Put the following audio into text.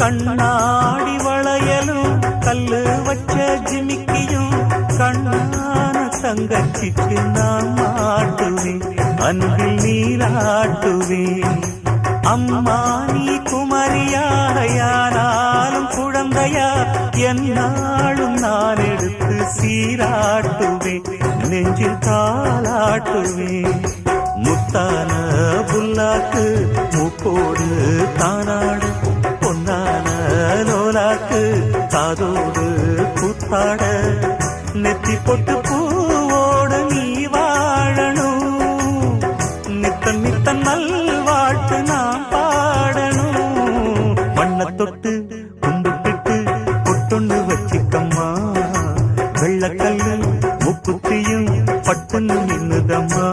கண்ணாடி வளையலும் கல்லு வச்ச ஜிமிக்கியும் கண்ணான தங்கச்சிக்கு நான் மாட்டுவேன் அன்பில் நீராட்டுவேன். அம்மா நீ குமரியாயானாலும் குழந்தையா என்னாலும் நான் எடுத்து சீராட்டுவேன் நெஞ்சில் தாளாட்டுவேன். லோலாக்கு மூக்கோடு தானாடு பொன்னான லோலாக்கு காதோடு கூத்தாட நெத்தி பொட்டு பூவோடு நீ வாழணும் நித்தன் நித்தன் நல்வாழ்த்து நாம் பாடணும் மண்ண தொட்டு குண்டுட்டு பொட்டொண்டு வச்சிக்கம்மா. வெள்ளக்கல்லு முக்குத்தியும் பட்டுன்னு நின்னுதம்மா.